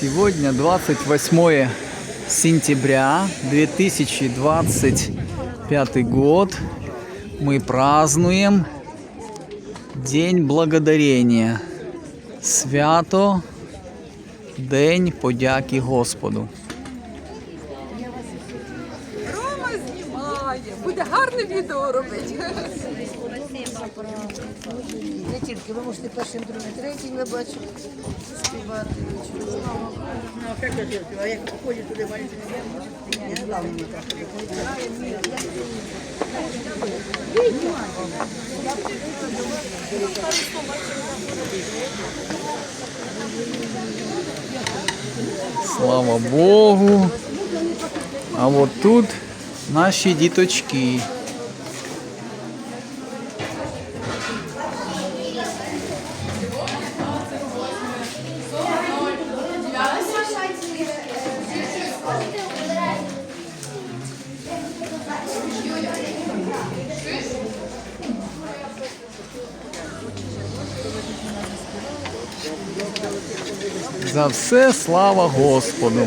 Сегодня 28 сентября 2025 год. Мы празднуем День Благодарения. Свято День подяки Господу. Рома знімає, буде гарне відео робити. Не тільки, ви можете першим, другим, третім, я бачу, співати. А як ходять туди маленькі, я не лавлю так. Слава Богу. А вот тут наші діточки. За все слава Господу.